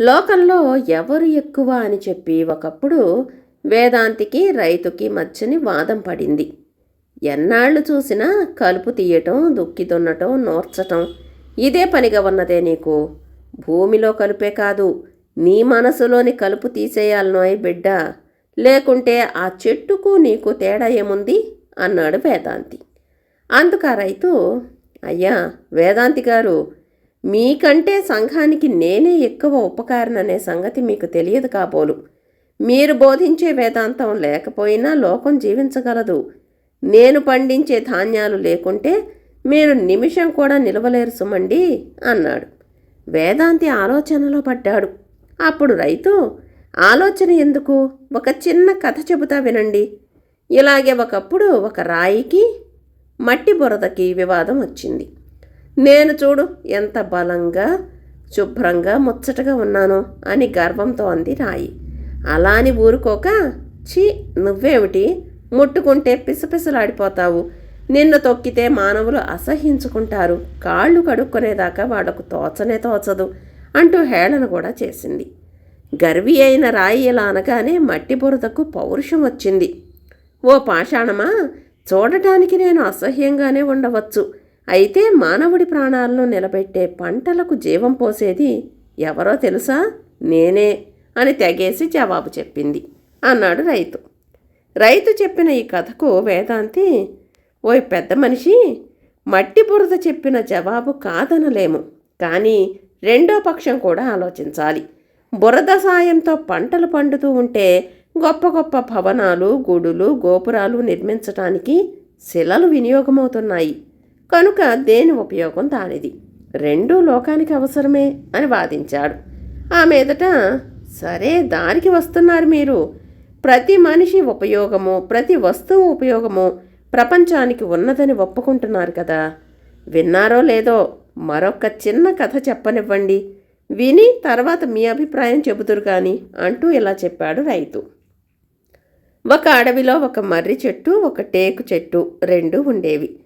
లోకంలో ఎవరు ఎక్కువ అని చెప్పి ఒకప్పుడు వేదాంతికి రైతుకి మధ్యని వాదం పడింది. ఎన్నాళ్ళు చూసినా కలుపు తీయటం దుక్కి దున్నటం నోర్చటం. ఇదే పనిగా ఉన్నదే నీకు? భూమిలో కలుపే కాదు. నీ మనసులోని కలుపు తీసేయాలనోయ్ బిడ్డ. లేకుంటే ఆ చెట్టుకు నీకు తేడా ఏముంది? అన్నాడు వేదాంతి. అందుకు ఆ రైతు అయ్యా వేదాంతి గారు మీకంటే సంఘానికి నేనే ఎక్కువ ఉపకారననే సంగతి మీకు తెలియదు కాబోలు. మీరు బోధించే వేదాంతం లేకపోయినా లోకం జీవించగలదు. నేను పండించే ధాన్యాలు లేకుంటే మీరు నిమిషం కూడా నిలవలేరు సుమండి అన్నాడు. వేదాంతి ఆలోచనలో పడ్డాడు. అప్పుడు రైతు ఆలోచన ఎందుకు? ఒక చిన్న కథ చెబుతా వినండి. ఇలాగే ఒకప్పుడు ఒక రాయికి మట్టి బురదకి వివాదం వచ్చింది. నేను చూడు ఎంత బలంగా శుభ్రంగా ముచ్చటగా ఉన్నాను అని గర్వంతో అంది రాయి. అలా అని ఊరుకోక ఛీ నువ్వేమిటి? ముట్టుకుంటే పిసపిసలాడిపోతావు. నిన్ను తొక్కితే మానవులు అసహించుకుంటారు. కాళ్ళు కడుక్కునేదాకా వాళ్ళకు తోచనే తోచదు అంటూ హేళన కూడా చేసింది. గర్వి అయిన రాయి ఇలా అనగానే మట్టి బురదకు పౌరుషం వచ్చింది. ఓ పాషాణమా చూడటానికి నేను అసహ్యంగానే ఉండవచ్చు. అయితే మానవుడి ప్రాణాలను నిలబెట్టే పంటలకు జీవం పోసేది ఎవరో తెలుసా? నేనే అని తెగేసి జవాబు చెప్పింది అన్నాడు రైతు. రైతు చెప్పిన ఈ కథకు వేదాంతి ఓయ్ పెద్ద మనిషి మట్టి బురద చెప్పిన జవాబు కాదనలేము. కానీ రెండో పక్షం కూడా ఆలోచించాలి. బురద సాయంతో పంటలు పండుతూ ఉంటే గొప్ప గొప్ప భవనాలు గుడులు గోపురాలు నిర్మించటానికి శిలలు వినియోగమవుతున్నాయి. కనుక దేని ఉపయోగం దానిది? రెండూ లోకానికి అవసరమే అని వాదించాడు. ఆ మీదట సరే దారికి వస్తున్నారు మీరు. ప్రతి మనిషి ఉపయోగము ప్రతి వస్తువు ఉపయోగము ప్రపంచానికి ఉన్నదని ఒప్పుకుంటున్నారు కదా. విన్నారో లేదో మరొక చిన్న కథ చెప్పనివ్వండి. విని తర్వాత మీ అభిప్రాయం చెబుతురు కానీ అంటూ ఇలా చెప్పాడు రైతు. ఒక అడవిలో ఒక మర్రి చెట్టు ఒక టేకు చెట్టు రెండు ఉండేవి.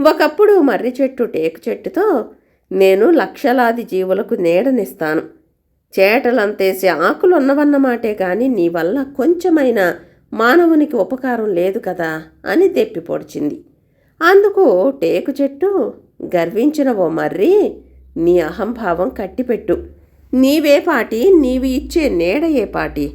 ఒకప్పుడు మర్రి చెట్టు టేకు చెట్టుతో నేను లక్షలాది జీవులకు నీడనిస్తాను. చేటలంతేసి ఆకులు ఉన్నవన్నమాటే కానీ నీ వల్ల కొంచెమైనా మానవునికి ఉపకారం లేదు కదా అని తెప్పి పొడిచింది. అందుకు టేకు చెట్టు గర్వించిన ఓ మర్రి నీ అహంభావం కట్టిపెట్టు. నీవే పాటి నీవి ఇచ్చే నీడ ఏ పాటి.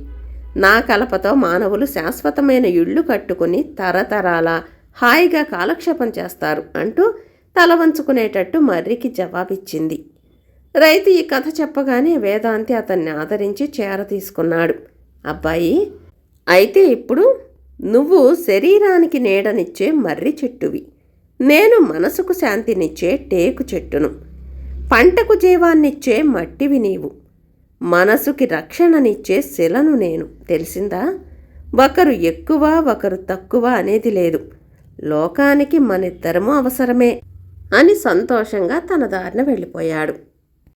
నా కలపతో మానవులు శాశ్వతమైన ఇళ్ళు కట్టుకుని తరతరాల హాయిగా కాలక్షేపం చేస్తారు అంటూ తల వంచుకునేటట్టు మర్రికి జవాబిచ్చింది. రైతు ఈ కథ చెప్పగానే వేదాంతి అతన్ని ఆదరించి చేర తీసుకున్నాడు. అబ్బాయి అయితే ఇప్పుడు నువ్వు శరీరానికి నీడనిచ్చే మర్రి చెట్టువి. నేను మనసుకు శాంతినిచ్చే టేకు చెట్టును. పంటకు జీవాన్నిచ్చే మట్టివి నీవు. మనసుకి రక్షణనిచ్చే శిలను నేను. తెలిసిందా? ఒకరు ఎక్కువ ఒకరు తక్కువ అనేది లేదు. లోకానికి మనిద్దరము అవసరమే అని సంతోషంగా తన దారిన వెళ్ళిపోయాడు.